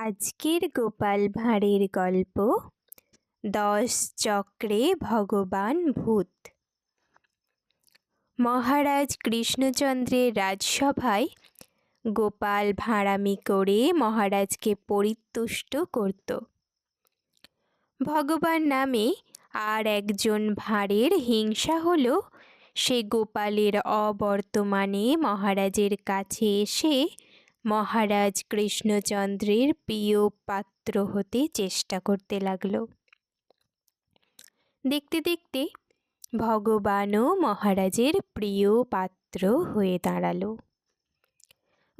আজকের গোপাল ভাঁড়ের গল্প, দশ চক্রে ভগবান ভূত। মহারাজ কৃষ্ণচন্দ্রের রাজসভায় গোপাল ভাঁড়ামি করে মহারাজকে পরিতুষ্ট করত। ভগবান নামে আর একজন ভাঁড়ের হিংসা হল, সে গোপালের অবর্তমানে মহারাজের কাছে এসে মহারাজ কৃষ্ণচন্দ্রের প্রিয় পাত্র হতে চেষ্টা করতে লাগল। দেখতে দেখতে ভগবানও মহারাজের প্রিয় পাত্র হয়ে দাঁড়াল।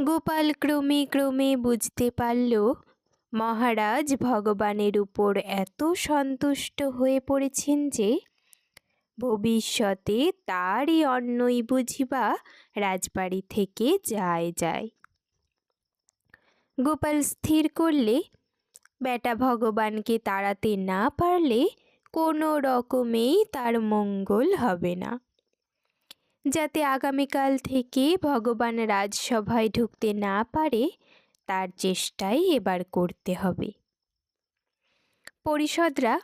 গোপাল ক্রমে ক্রমে বুঝতে পারল, মহারাজ ভগবানের উপর এত সন্তুষ্ট হয়ে পড়েছেন যে, ভবিষ্যতে তারই অন্যই বুঝিবা রাজবাড়ি থেকে যায় যায়। গোপাল স্থির করলে, বেটা ভগবানকে তাড়াতে না পারলে কোনো রকমেই তার মঙ্গল হবে না। যাতে আগামীকাল থেকে ভগবান রাজসভায় ঢুকতে না পারে, তার চেষ্টাই এবার করতে হবে পরিষদরা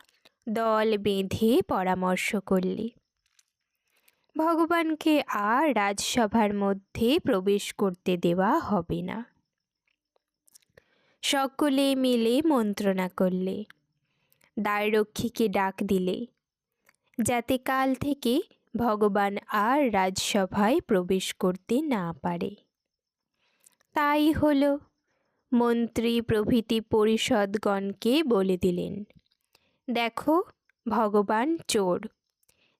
দল বেঁধে পরামর্শ করলে। ভগবানকে আর রাজসভার মধ্যে প্রবেশ করতে দেওয়া হবে না। সকলে মিলে মন্ত্রণা করলে। দ্বাররক্ষীকে ডাক দিলে। যাতে কাল থেকে ভগবান আর রাজসভায় প্রবেশ করতে না পারে। তাই হল মন্ত্রী প্রভৃতি পরিষদগণকে বলে দিলেন, দেখো, ভগবান চোর,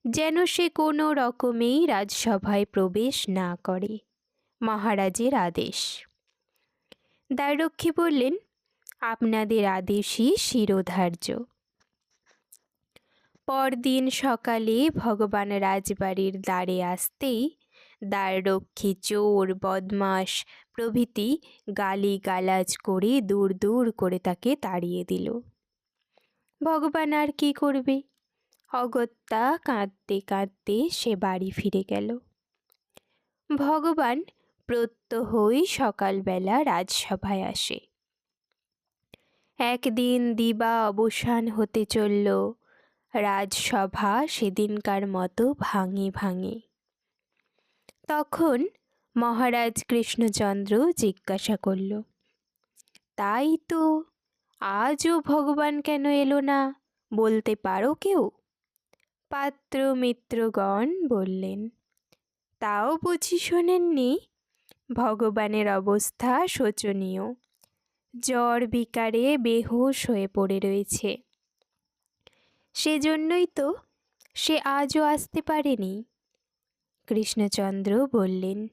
যেন সে কোনো রকমেই রাজসভায় প্রবেশ না করে। মহারাজের আদেশ। দ্বাররক্ষী বললেন, আপনাদের আদেশই শিরোধার্য। পরদিন সকালে ভগবান রাজবাড়ির দ্বারে আসতেই দ্বাররক্ষী চোর বদমাস প্রভৃতি গালি গালাজ করে দূর দূর করে তাকে তাড়িয়ে দিল। ভগবান আর কি করবে? অগত্যা কাঁদতে কাঁদতে সে বাড়ি ফিরে গেল। ভগবান প্রত্যহই সকালবেলা রাজসভায় আসে। একদিন দিবা অবসান হতে চলল, রাজসভা সেদিনকার মতো ভাঙে ভাঙে। তখন মহারাজ কৃষ্ণচন্দ্র জিজ্ঞাসা করল, তাই তো আজও ভগবান কেন এলো না, বলতে পারো কেউ? পাত্র মিত্রগণ বললেন, তাও বুঝি শোনেননি ভগবানের অবস্থা শোচনীয়। জ্বর বিকারে বেহুশ হয়ে পড়ে রয়েছে। সেজন্যই তো সে আজও আসতে পারেনি। কৃষ্ণচন্দ্র বললেন,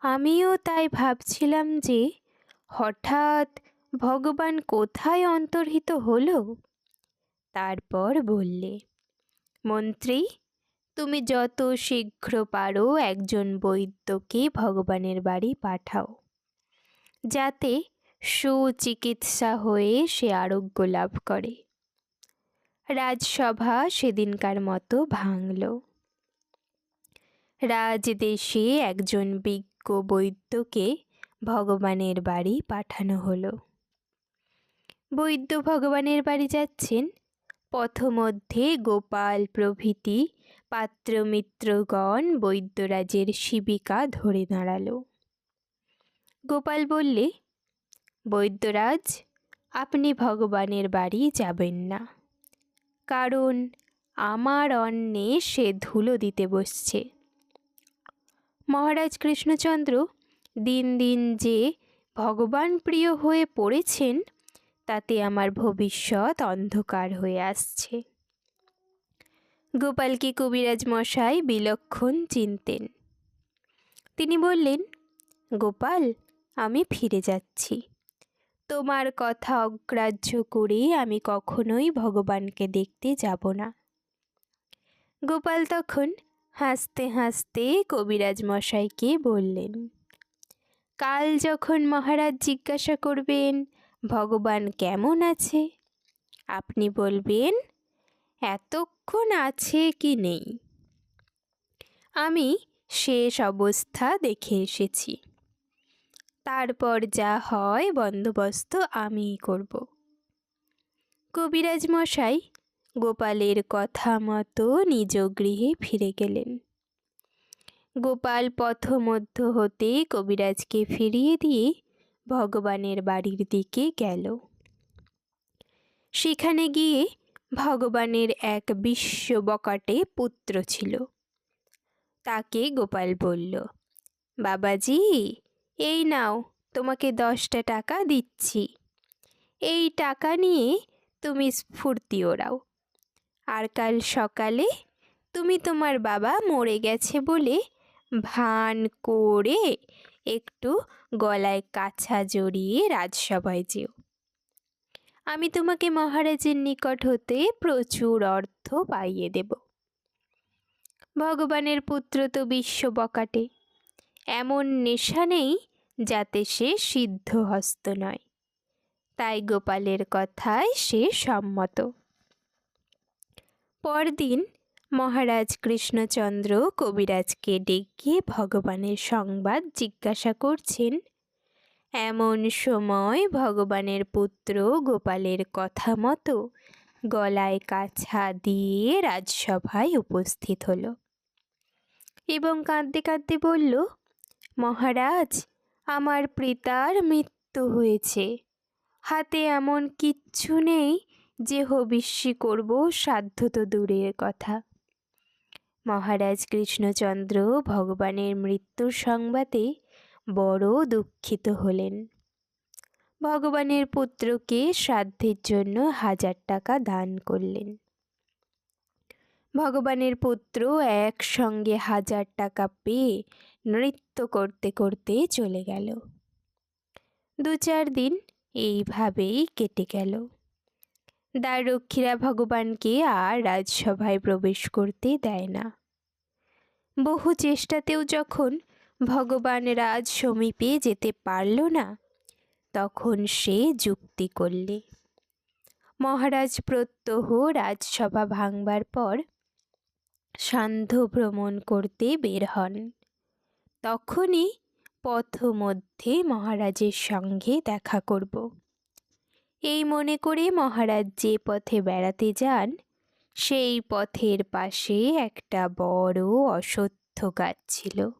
আমিও তাই ভাবছিলাম যে হঠাৎ ভগবান কোথায় অন্তর্হিত হলো? তারপর বললে, মন্ত্রী তুমি যত শীঘ্র পারো একজন বৈদ্যকে ভগবানের বাড়ি পাঠাও। যাতে সুচিকিৎসা হয়ে সে আরোগ্য লাভ করে। রাজসভা সেদিনকার মতো ভাঙল। রাজদেশে একজন বিজ্ঞ বৈদ্যকে ভগবানের বাড়ি পাঠানো হলো। বৈদ্য ভগবানের বাড়ি যাচ্ছেন। পথমধ্যে গোপাল প্রভৃতি পাত্রমিত্রগণ বৈদ্যরাজের শিবিকা ধরে দাঁড়াল। গোপাল বললে, বৈদ্যরাজ, আপনি ভগবানের বাড়ি যাবেন না। কারণ আমার অন্নে সে ধুলো দিতে বসছে। মহারাজ কৃষ্ণচন্দ্র, দিন দিন যে ভগবান প্রিয় হয়ে পড়েছেন, তাতে আমার ভবিষ্যৎ অন্ধকার হয়ে আসছে। গোপালকে কবিরাজ মশাই বিলক্ষণ চিনতেন। তিনি বললেন, গোপাল, আমি ফিরে যাচ্ছি। তোমার কথা অগ্রাহ্য করে আমি কখনোই ভগবানকে দেখতে যাব না গোপাল তখন হাসতে হাসতে কবিরাজ মশাইকে বললেন, কাল যখন মহারাজ জিজ্ঞাসা করবেন, ভগবান কেমন আছে? আপনি বলবেন এতক্ষণ আছে কি নেই? আমি শেষ অবস্থা দেখে এসেছি। তারপর যা হয় বন্দোবস্ত আমিই করব। কবিরাজ মশাই গোপালের কথা মতো নিজ গৃহে ফিরে গেলেন। গোপাল পথমধ্য হতে কবিরাজকে ফিরিয়ে দিয়ে ভগবানের বাড়ির দিকে গেল। সেখানে গিয়ে ভগবানের এক বিশ্ব বকাটে পুত্র ছিল। তাকে গোপাল বলল, বাবাজি, এই নাও, তোমাকে দশটা টাকা দিচ্ছি। এই টাকা নিয়ে তুমি স্ফূর্তি ওড়াও আর কাল সকালে তুমি তোমার বাবা মরে গেছে বলে ভান করে একটু গলায় কাছা জড়িয়ে রাজসভায় যেও। আমি তোমাকে মহারাজের নিকট হতে প্রচুর অর্থ পাইয়ে দেব। ভগবানের পুত্র তো বিশ্ব বকাটে, এমন নেশা নেই যাতে সে সিদ্ধ হস্ত নয়। তাই গোপালের কথায় সে সম্মত। পরদিন মহারাজ কৃষ্ণচন্দ্র কবিরাজকে ডেকে ভগবানের সংবাদ জিজ্ঞাসা করছেন এমন সময় ভগবানের পুত্র গোপালের কথা মতো গলায় কাছা দিয়ে রাজসভায় উপস্থিত হলো এবং কাঁদতে কাঁদতে বলল, মহারাজ, আমার পিতার মৃত্যু হয়েছে। হাতে এমন কিচ্ছু নেই যে হবিষ্যি করব সাধ্য তো দূরের কথা। মহারাজ কৃষ্ণচন্দ্র ভগবানের মৃত্যুর সংবাদে বড় দুঃখিত হলেন। ভগবানের পুত্রকে শ্রাদ্ধের জন্য হাজার টাকা দান করলেন। ভগবানের পুত্র একসঙ্গে হাজার টাকা পেয়ে নৃত্য করতে করতে চলে গেল। দু চার দিন এইভাবেই কেটে গেল। দ্বাররক্ষীরা ভগবানকে আর রাজসভায় প্রবেশ করতে দেয় না। বহু চেষ্টাতেও যখন ভগবান রাজ সমীপে যেতে পারল না। তখন সে যুক্তি করলে, মহারাজ প্রত্যহ রাজসভা ভাঙবার পর সান্ধ্য ভ্রমণ করতে বের হন। তখনই পথ মধ্যে মহারাজের সঙ্গে দেখা করব। এই মনে করে মহারাজ যে পথে বেড়াতে যান, সেই পথের পাশে একটা বড় অশ্বত্থ গাছ ছিল।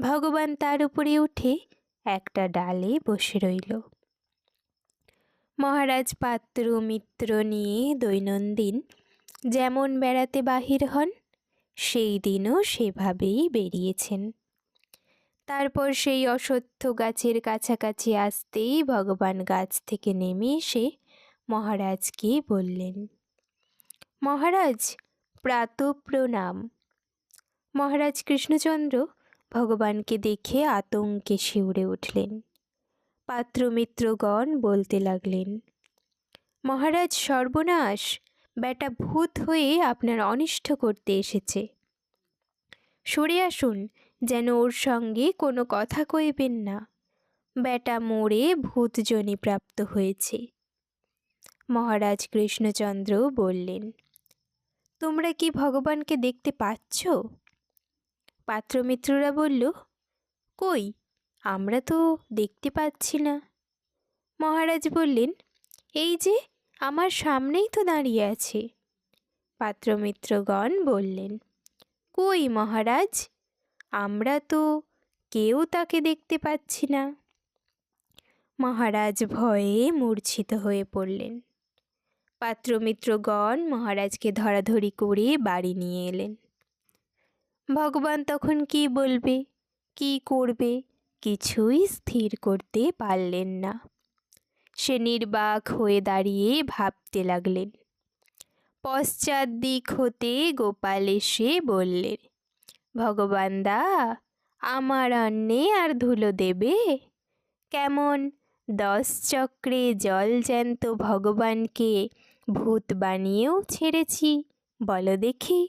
ভগবান তার উপরে উঠে একটা ডালে বসে রইল। মহারাজ পাত্র, মিত্র নিয়ে দৈনন্দিন যেমন বেড়াতে বাহির হন, সেই দিনও সেভাবেই বেরিয়েছেন। তারপর সেই অশ্বত্থ গাছের কাছাকাছি আসতেই ভগবান গাছ থেকে নেমে এসে মহারাজকে বললেন, মহারাজ প্রাত প্রণাম মহারাজ কৃষ্ণচন্দ্র ভগবানকে দেখে আতঙ্কে শিউরে উঠলেন। পাত্রমিত্রগণ বলতে লাগলেন, মহারাজ সর্বনাশ বেটা ভূত হয়ে আপনার অনিষ্ট করতে এসেছে। সরে আসুন, যেন ওর সঙ্গে কোনো কথা কইবেন না। বেটা মোড়ে ভূতজনি প্রাপ্ত হয়েছে। মহারাজ কৃষ্ণচন্দ্র বললেন, তোমরা কি ভগবানকে দেখতে পাচ্ছ? পাত্রমিত্ররা বলল, কই, আমরা তো দেখতে পাচ্ছি না। মহারাজ বললেন, এই যে, আমার সামনেই তো দাঁড়িয়ে আছে। পাত্রমিত্রগণ বললেন, কই মহারাজ, আমরা তো কেউ তাকে দেখতে পাচ্ছি না। মহারাজ ভয়ে মূর্ছিত হয়ে পড়লেন। পাত্রমিত্রগণ মহারাজকে ধরাধরি করে বাড়ি নিয়ে এলেন। ভগবান তখন কি বলবে? কি করবে? কিছুই স্থির করতে পারলেন না। সে নির্বাক হয়ে দাঁড়িয়ে ভাবতে লাগলেন। পশ্চাৎ দিক হতে গোপাল এসে বললেন, ভগবান দা, আমার অন্নে আর ধুলো দেবে? কেমন? দশ চক্রে জল জ্যান্ত ভগবানকে ভূত বানিয়েও ছেড়েছি, বলো দেখি।